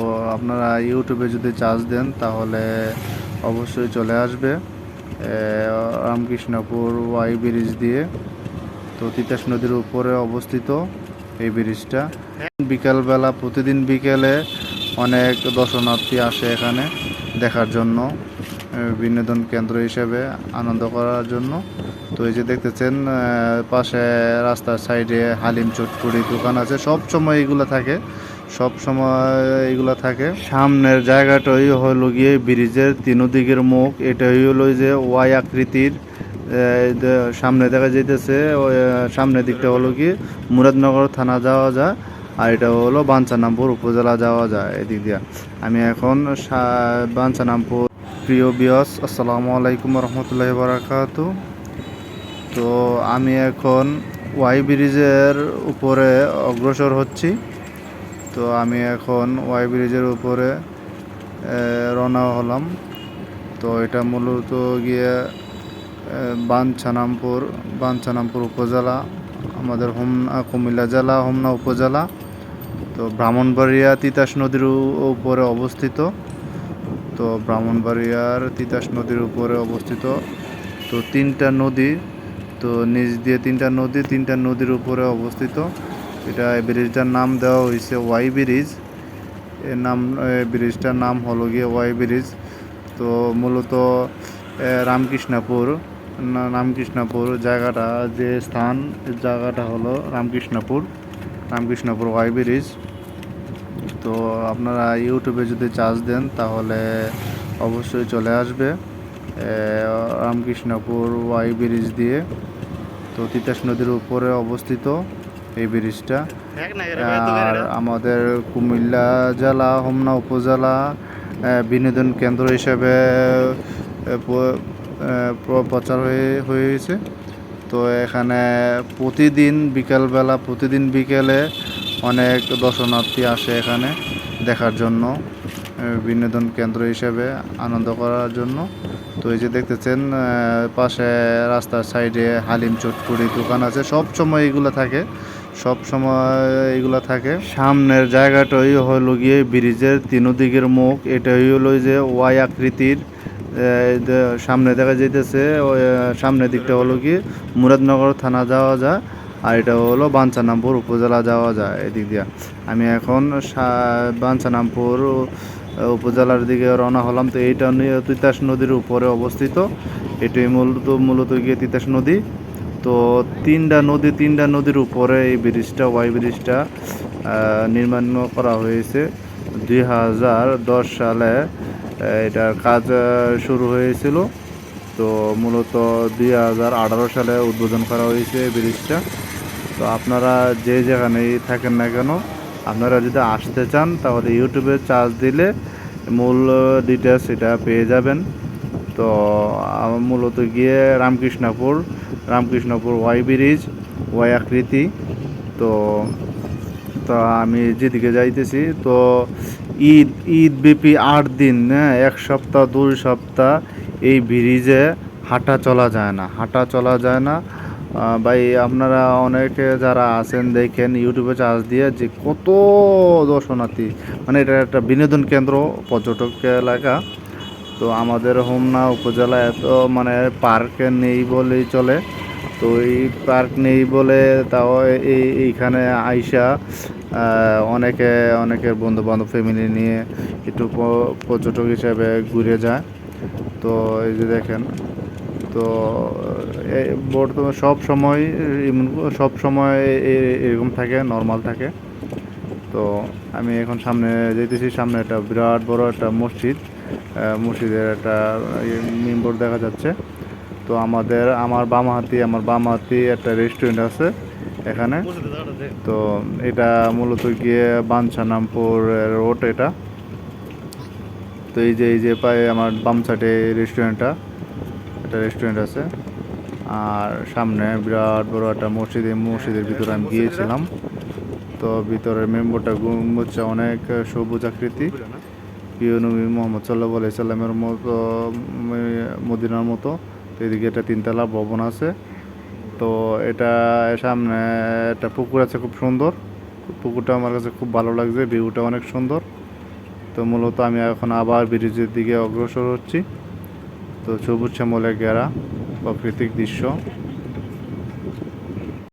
তো আপনারা ইউটিউবে যদি চার্জ দেন, তাহলে অবশ্যই চলে আসবে। রামকৃষ্ণপুর ওয়াই ব্রিজ দিয়ে। তো তিতাস নদীর উপরে অবস্থিত এই ব্রিজটা। বিকালবেলা, প্রতিদিন বিকেলে অনেক দর্শনার্থী আসে এখানে দেখার জন্য বিনোদন কেন্দ্র হিসেবে আনন্দ করার জন্য। তো এই যে দেখতেছেন পাশে রাস্তার সাইডে হালিম চটপুরি দোকান আছে। সব সময় এগুলো থাকে। সব সময় এগুলো থাকে। সামনের জায়গাটাই হলো গিয়ে ব্রিজের তিন দিকের মুখ। এটাই হলো যে ওয়াই আকৃতির সামনে দেখা যাইতেছে সামনের দিকটা হলো কি মুরাদনগর থানা যাওয়া যায়, আর এটা হলো বাঞ্ছানামপুর উপজেলা যাওয়া যায় এদিক দিয়ে। আমি এখন বাঞ্ছানামপুর। প্রিয় বিয়স আসসালামু আলাইকুম রহমতুল্লাহ বারাকাতু তো আমি এখন ওয়াই ব্রিজের উপরে অগ্রসর হচ্ছি। তো আমি এখন ওয়াই ব্রিজের উপরে রওনা হলাম। তো এটা মূলত গিয়ে বাঞ্ছানামপুর বাঞ্ছানামপুর উপজেলা, আমাদের হোমনা, কুমিল্লা জেলা, হোমনা উপজেলা, তো ব্রাহ্মণবাড়িয়া তিতাস নদীর উপরে অবস্থিত। তো ব্রাহ্মণবাড়িয়ার তিতাস নদীর উপরে অবস্থিত। তো তিনটা নদী, তো নিচ দিয়ে তিনটা নদী, তিনটা নদীর উপরে অবস্থিত। এটা ব্রিজটার নাম দেওয়া হয়েছে ওয়াই ব্রিজ। এর নাম ব্রিজটার নাম হলো গিয়ে ওয়াই ব্রিজ। তো মূলত রামকৃষ্ণপুর রামকৃষ্ণপুর জায়গাটা যে স্থান জায়গাটা হলো রামকৃষ্ণপুর রামকৃষ্ণপুর ওয়াই ব্রিজ। তো আপনারা ইউটিউবে যদি চার্জ দেন, তাহলে অবশ্যই চলে আসবে রামকৃষ্ণপুর ওয়াই ব্রিজ দিয়ে। তো তিতাস নদীর উপরে অবস্থিত। এই ব্রিজটা। আর আমাদের কুমিল্লা জেলা হোমনা উপজেলা বিনোদন কেন্দ্র হিসেবে প্রচার হয়ে হয়েছে। তো এখানে প্রতিদিন বিকালবেলা প্রতিদিন বিকেলে অনেক দর্শনার্থী আসে এখানে দেখার জন্য বিনোদন কেন্দ্র হিসেবে আনন্দ করার জন্য। তো এই যে দেখতেছেন পাশে রাস্তার সাইডে হালিম চটপুরি দোকান আছে। সব সময় এগুলো থাকে। সব সময় এগুলো থাকে। সামনের জায়গাটাই হলো গিয়ে ব্রিজের তিন দিকের মুখ। এটাই হলো যে ওয়াই আকৃতির সামনে দেখা যাইতেছে সামনের দিকটা হলো কি মুরাদনগর থানা যাওয়া যায়, আর এটা হলো বাঞ্ছানামপুর উপজেলা যাওয়া যায় এদিক দিয়ে। আমি এখন বাঞ্ছানামপুর উপজেলার দিকে রওনা হলাম। তো এইটা তিতাস নদীর উপরে অবস্থিত। এটাই মূলত মূলত গিয়ে তিতাস নদী। তো তিনটা নদী, তিনটা নদীর উপরে এই ব্রিজটা, ওয়াই ব্রিজটা নির্মাণ করা হয়েছে। দুই হাজার দশ সালে এটার কাজ শুরু হয়েছিল। তো মূলত দুই হাজার আঠারো সালে উদ্বোধন করা হয়েছে ব্রিজটা। তো আপনারা যে যেখানেই থাকেন না কেন, আপনারা যদি আসতে চান, তাহলে ইউটিউবে চার্জ দিলে মূল ডিটেলস এটা পেয়ে যাবেন। তো মূলত গিয়ে Ramkrishnapur Ramkrishnapur Y bridge, Y আকৃতি। তো তো আমি যেদিকে যাইতেছি, তো ঈদ ঈদ বিপি আট দিন হ্যাঁ এক সপ্তাহ, দুই সপ্তাহ এই ব্রিজে হাঁটা চলা যায় না, হাঁটা চলা যায় না। ভাই, আপনারা অনেকে যারা আছেন, দেখেন, ইউটিউবে চার্জ দিয়ে যে কত দর্শনার্থী। মানে এটা একটা বিনোদন কেন্দ্র, পর্যটক এলাকা। তো আমাদের হোমনা উপজেলা এত মানে পার্ক নেই বলেই চলে। তো এই পার্ক নেই বলে তাও এই এইখানে আইসা অনেকে, অনেকের বন্ধু বান্ধব ফ্যামিলি নিয়ে একটু পর্যটক হিসাবে ঘুরে যায়। তো এই যে দেখেন, তো বর্তমান সব সময় সব সময় এরকম থাকে নর্মাল থাকে। তো আমি এখন সামনে যেতেছি, সামনে একটা বিরাট বড় একটা মসজিদ মসজিদের একটা মেম্বর দেখা যাচ্ছে। তো আমাদের, আমার বাম হাতি, আমার বাম হাতি একটা রেস্টুরেন্ট আছে এখানে। তো এটা মূলত গিয়ে বাঞ্ছানামপুর রোড এটা। তো এই যে এই যে পায়ে আমার বাম সাইডে রেস্টুরেন্টটা একটা রেস্টুরেন্ট আছে। আর সামনে বিরাট বড় একটা মসজিদ, এই মসজিদের ভিতরে আমি গিয়েছিলাম। তো ভিতরের মেম্বরটা হচ্ছে অনেক সবুজ আকৃতি। প্রিয় নবী মোহাম্মদ সাল্লাহ সাল্লামের মতো মদিনার মতো। তো এদিকে একটা তিনতলা ভবন আছে। তো এটা সামনে একটা পুকুর আছে খুব সুন্দর। পুকুরটা আমার কাছে খুব ভালো লাগছে, ভিউটা অনেক সুন্দর। তো মূলত আমি এখন আবার ব্রিজের দিকে অগ্রসর হচ্ছি। তো সবুজ শ্যামলে ঘেরা প্রাকৃতিক দৃশ্য।